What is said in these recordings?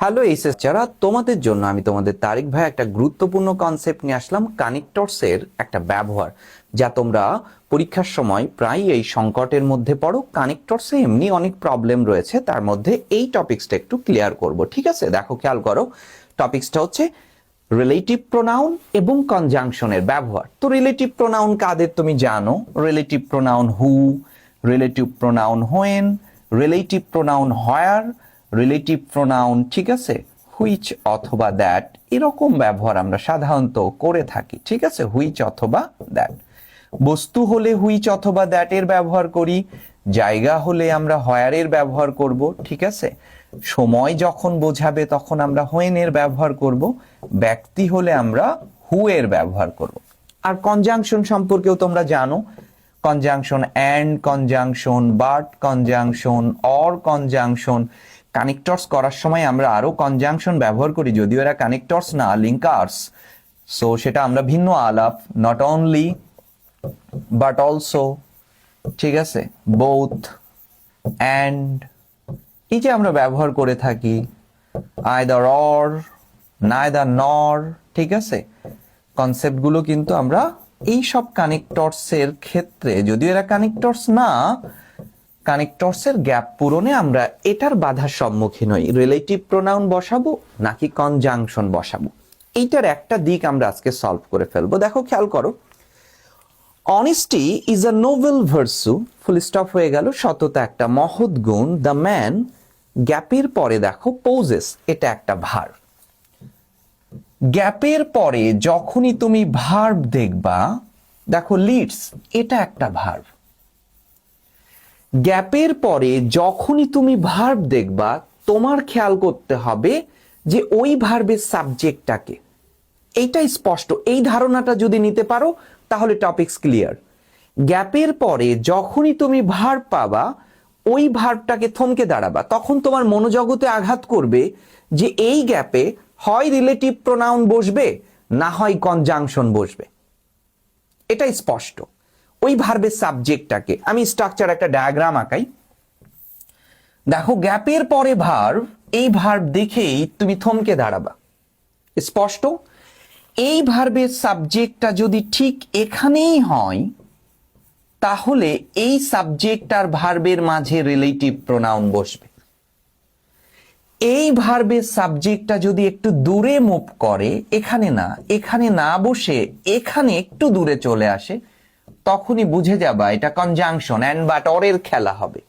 Hello এইসএস যারা তোমাদের জন্য আমি তোমাদের তারিক ভাই একটা গুরুত্বপূর্ণ কনসেপ্ট নিয়ে আসলাম কানেক্টরসের একটা ব্যবহার, যা তোমরা পরীক্ষার সময় প্রায় এই সংকটের মধ্যে পড়ো। কানেক্টরসে এমনি অনেক প্রবলেম রয়েছে, তার মধ্যে এই টপিক্সটা একটু ক্লিয়ার করব, ঠিক আছে? দেখো, খেয়াল করো টপিক্সটা হচ্ছে রিলেটিভ প্রোনাউন এবং কনজাংশনের ব্যবহার। তো রিলেটিভ প্রোনাউন কাদের তুমি জানো? Relative pronoun who relative pronoun when relative pronoun where relative pronoun ঠিক আছে? হুইচ অথবা দ্যাট এরকম ব্যবহার আমরা সাধারণত করে থাকি, ঠিক আছে? হুইচ অথবা দ্যাট বস্তু হলে হুইচ অথবা দ্যাট এর ব্যবহার করি, জায়গা হলে আমরা হয়ারের ব্যবহার করব, ঠিক আছে? সময় যখন বোঝাবে তখন আমরা হোয়েন এর ব্যবহার করব, ব্যক্তি হলে আমরা হু এর ব্যবহার করব। আর কনজাংশন সম্পর্কেও তোমরা জানো conjunction and conjunction but conjunction or conjunction connectors করার সময় আমরা আরও কনজাংশন ব্যবহার করি, যদিও এরা কানেক্টরস না লিঙ্কার্স সো সেটা আমরা ভিন্ন আলাপ নট অনলি বাট অলসো ঠিক আছে? বোথ অ্যান্ড এই যে আমরা ব্যবহার করে থাকি আয়দার অর নায়দার নর ঠিক আছে? কনসেপ্টগুলো কিন্তু আমরা এই সব কানেক্টরসের ক্ষেত্রে, যদিও এরা কানেক্টরস না কানেক্টরসের গ্যাপ পূরণে আমরা এটার বাধার সম্মুখীন হই। রিলেটিভ প্রোনাউন বসাবো নাকি কনজাংশন বসাবো। এইটার একটা দিক আমরা আজকে সলভ করে ফেলব। দেখো, খেয়াল করো। Honesty is a noble virtue full stop হয়ে গেল। সততা একটা মহৎ গুণ। দ্য ম্যান গ্যাপের পরে দেখো পৌজেস এটা একটা ভার। গ্যাপের পরে যখনই তুমি ভার্ব দেখবা, দেখো লিডস এটা একটা ভার্ব গ্যাপের পরে যখনই তুমি ভার্ব দেখবা, তোমার খেয়াল করতে হবে যে ওই ভার্বের সাবজেক্টটাকে। এইটাই স্পষ্ট। এই ধারণাটা যদি নিতে পারো, তাহলে টপিকস ক্লিয়ার গ্যাপের পরে যখনই তুমি ভার্ব পাবা, ওই ভার্বটাকে থমকে দাঁড়াবা। তখন তোমার মনোজগতে আঘাত করবে যে এই গ্যাপে হয় রিলেটিভ প্রোনাউন বসবে, না হয় কনজাংশন বসবে। এটাই স্পষ্ট। ওই ভার্বের সাবজেক্টটাকে আমি স্ট্রাকচার একটা ডায়াগ্রাম আঁকাই। দেখো, গ্যাপের পরে ভার্ব এই ভার্ব দেখেই তুমি থমকে দাঁড়াবা। স্পষ্ট? এই ভার্বের সাবজেক্টটা যদি ঠিক এখানেই হয়, তাহলে এই সাবজেক্ট আর ভার্বের মাঝে রিলেটিভ প্রোনাউন বসবে। এই ভার্বের সাবজেক্টটা যদি একটু দূরে মুভ করে, এখানে না এখানে না বসে, এখানে একটু দূরে চলে আসে তখনই বুঝে যাবা এটা কনজাংশন অ্যান্ড বাট অরের খেলা হবে।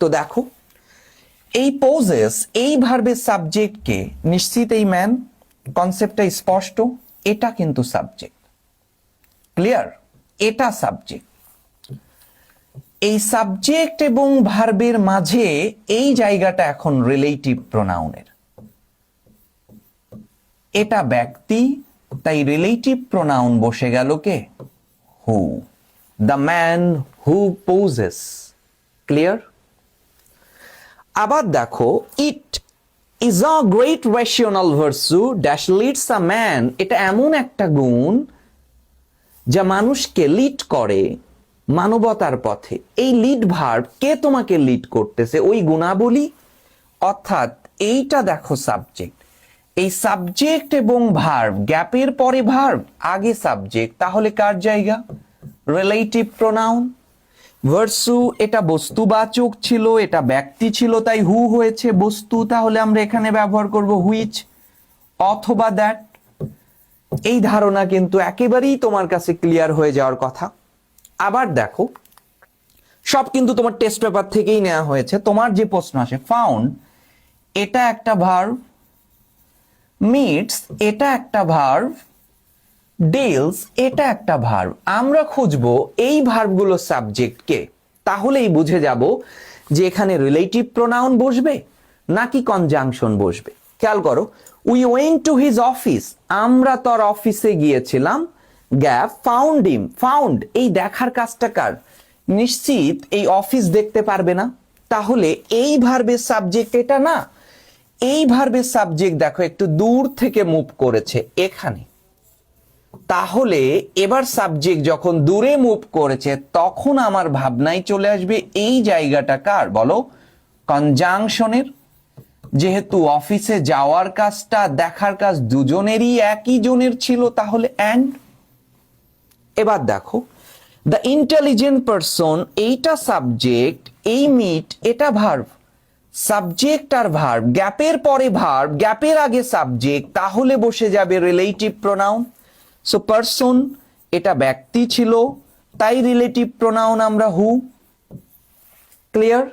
তো দেখো, এই পোজেস এই ভার্বের সাবজেক্টকে নিশ্চিত এই ম্যান কনসেপ্টটা স্পষ্ট, এটা কিন্তু সাবজেক্ট ক্লিয়ার এটা সাবজেক্ট এই সাবজেক্ট এবং ভার্বের মাঝে এই জায়গাটা এখন রিলেটিভ প্রোনাউনের এটা ব্যক্তি, তাই রিলেটিভ প্রোনাউন বসে গেল কে? Who the man who possess clear আবার দেখো it is a great rational virtue dash leads a man এটা এমন একটা গুণ যা মানুষকে লিড করে মানবতার পথে। এই লিড ভার্ব কে তোমাকে লিড করতেছে? ওই গুণাবলী? অর্থাৎ এইটা দেখো সাবজেক্ট এই সাবজেক্ট এবং ভার্ব গ্যাপের পরে ভার্ব আগে সাবজেক্ট তাহলে কার জায়গা? রিলেটিভ প্রোনাউন ভার্সু এটা বস্তুবাচক ছিল, এটা ব্যক্তি ছিল, তাই হু হয়েছে বস্তু, তাহলে আমরা এখানে ব্যবহার করব হুইচ অথবা দ্যাট এই ধারণা কিন্তু একেবারেই তোমার কাছে ক্লিয়ার হয়ে যাওয়ার কথা। আবার দেখো, সব কিন্তু তোমার টেস্ট পেপার থেকেই নেওয়া হয়েছে, তোমার যে প্রশ্ন আসে ফাউন্ড এটা একটা ভার্ব মিটস এটা একটা ভার্ব ডিলস এটা একটা ভার্ব আমরা খুঁজবো এই ভার্বগুলো সাবজেক্টকে তাহলেই বুঝে যাব যে এখানে রিলেটিভ প্রোনাউন বসবে নাকি কনজাংশন বসবে। খেয়াল করো we went to his office আমরা তোর অফিসে গিয়েছিলাম। গ্যাপ ফাউন্ড হিম ফাউন্ড এই দেখার কাজটা কার? নিশ্চিত এই অফিস দেখতে পারবে না। তাহলে এই ভার্বের সাবজেক্ট এটা না। এই ভার্বের সাবজেক্ট দেখো, একটু দূর থেকে মুভ করেছে, এখানে। তাহলে এবার সাবজেক্ট যখন দূরে মুভ করেছে, তখন আমার ভাবনায় চলে আসবে, এই জায়গাটা কার? বলো কনজাংশনের যেহেতু অফিসে যাওয়ার কাজটা, দেখার কাজ দুজনেরই একই জনের ছিল, তাহলে অ্যান্ড এবার দেখো দ্য ইন্টেলিজেন্ট পারসন এইটা সাবজেক্ট এই মিট এটা ভার্ব সাবজেক্ট আর ভার্ব গ্যাপের পরে ভার্ব গ্যাপের আগে সাবজেক্ট তাহলে বসে যাবে রিলেটিভ প্রোনাউন সো পারসন এটা ব্যক্তি ছিল, তাই রিলেটিভ প্রোনাউন আমরা হু ক্লিয়ার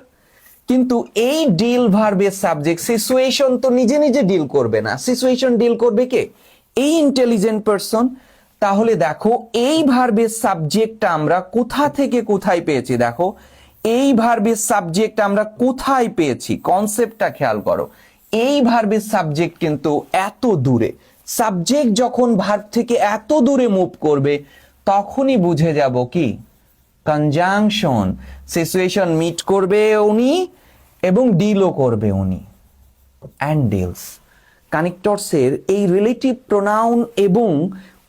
কিন্তু এই ডিল ভার্বের সাবজেক্ট সিচুয়েশন তো নিজে নিজে ডিল করবে না। সিচুয়েশন ডিল করবে কে? এই ইন্টেলিজেন্ট পারসন তাহলে দেখো, এই ভার্বের সাবজেক্টটা আমরা কোথা থেকে কোথায় পেয়েছি? দেখো এই ভার্বের সাবজেক্ট আমরা কোথায় পেয়েছি? কনসেপ্টটা খেয়াল করো। এই ভার্বের সাবজেক্ট কিন্তু এত দূরে। সাবজেক্ট যখন ভার্ব থেকে এত দূরে মুভ করবে, তখনই বুঝে যাব কি? কনজাংশন সিচুয়েশন মিট করবে উনি এবং ডিলও করবে উনি। অ্যান্ড ডিলস কানেক্টরসের এই রিলেটিভ প্রোনাউন এবং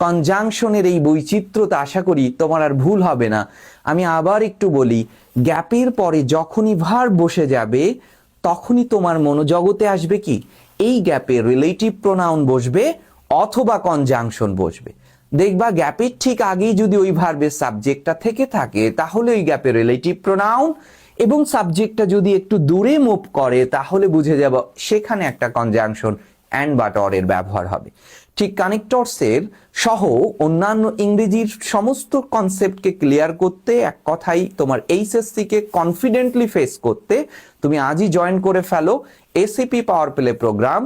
কনজাংশনের এই বৈচিত্র্যতা আশা করি তোমার আর ভুল হবে না। আমি আবার একটু বলি, গ্যাপের পরে যখনই ভার বসে যাবে, তখনই তোমার মনোজগতে আসবে কি? এই গ্যাপে রিলেটিভ প্রোনাউন বসবে অথবা কনজাংশন বসবে। দেখবা গ্যাপের ঠিক আগেই যদি ওই ভার্বের সাবজেক্টটা থেকে থাকে, তাহলে ওই গ্যাপের রিলেটিভ প্রোনাউন এবং সাবজেক্টটা যদি একটু দূরে মুভ করে, তাহলে বুঝে যাব সেখানে একটা কনজাংশন অ্যান্ড বাট অর ব্যবহার হবে। ঠিক কানেক্টরসের সহ অন্যান্য ইংরেজির সমস্ত কনসেপ্টকে ক্লিয়ার করতে, এক কথাই তোমার এইচএসসিকে কনফিডেন্টলি ফেস করতে, তুমি আজই জয়েন করে ফেলো A C P power play program